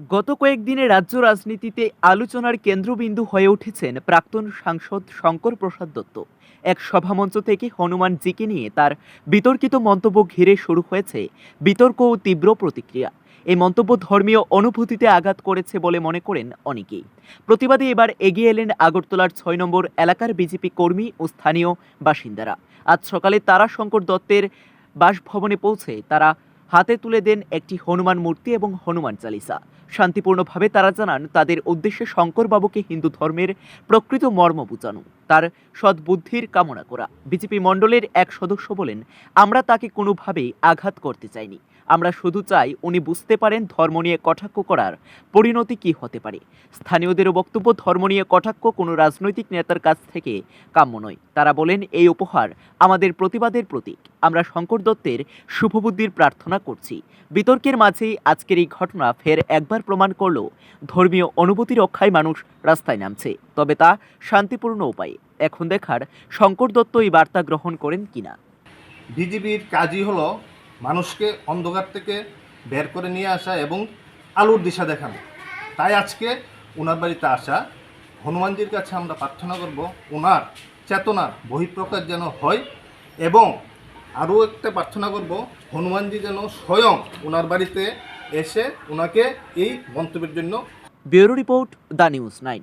গত কয়েকদিনে রাজ্য রাজনীতিতে আলোচনার কেন্দ্রবিন্দু হয়ে উঠেছেন প্রাক্তন সাংসদ শঙ্কর প্রসাদ দত্ত। এক সভামঞ্চ থেকে হনুমানজিকে নিয়ে তার বিতর্কিত মন্তব্য ঘিরে শুরু হয়েছে বিতর্ক ও তীব্র প্রতিক্রিয়া। এই মন্তব্য ধর্মীয় অনুভূতিতে আঘাত করেছে বলে মনে করেন অনেকেই। প্রতিবাদে এবার এগিয়ে এলেন আগরতলার ছয় নম্বর এলাকার বিজেপি কর্মী ও স্থানীয় বাসিন্দারা। আজ সকালে তারাশঙ্কর দত্তের বাসভবনে পৌঁছে তারা হাতে তুলে দেন একটি হনুমান মূর্তি এবং হনুমান চালিসা। শান্তিপূর্ণভাবে তারা জানান, তাদের উদ্দেশ্যে শঙ্করবাবুকে হিন্দু ধর্মের প্রকৃত মর্ম বুঝানো তার সদ্বুদ্ধির কামনা করা। বিজেপি মণ্ডলের এক সদস্য বলেন, আমরা তাকে কোনোভাবেই আঘাত করতে চাইনি। আমরা শুধু চাই উনি বুঝতে পারেন ধর্ম নিয়ে কটাক্ষ করার পরিণতি কি হতে পারে। স্থানীয়দেরও বক্তব্য, ধর্ম নিয়ে কটাক্ষ কোনো রাজনৈতিক নেতার কাছ থেকে কাম্য নয়। তারা বলেন, এই উপহার আমাদের প্রতিবাদের প্রতীক। আমরা শঙ্কর দত্তের শুভবুদ্ধির প্রার্থনা করছি। বিতর্কের মাঝেই আজকের এই ঘটনা ফের একবার প্রমাণ করল, ধর্মীয় অনুভূতি রক্ষায় মানুষ রাস্তায় নামছে। তবে তা শান্তিপূর্ণ উপায়ে এখন দেখার শঙ্কর দত্ত এই বার্তা গ্রহণ করেন কিনা? বিজিবির কাজই হলো মানুষকে অন্ধকার থেকে বের করে নিয়ে আসা এবং আলোর দিশা দেখানো। তাই আজকে ওনার বাড়িতে আসা হনুমানজির কাছে আমরা প্রার্থনা করব ওনার চেতনার বহিঃপ্রকাশ যেন হয় এবং আরও একটা প্রার্থনা করব হনুমানজি যেন স্বয়ং ওনার বাড়িতে এসে ওনাকে এই মন্তব্যের জন্য bureau report the news nine.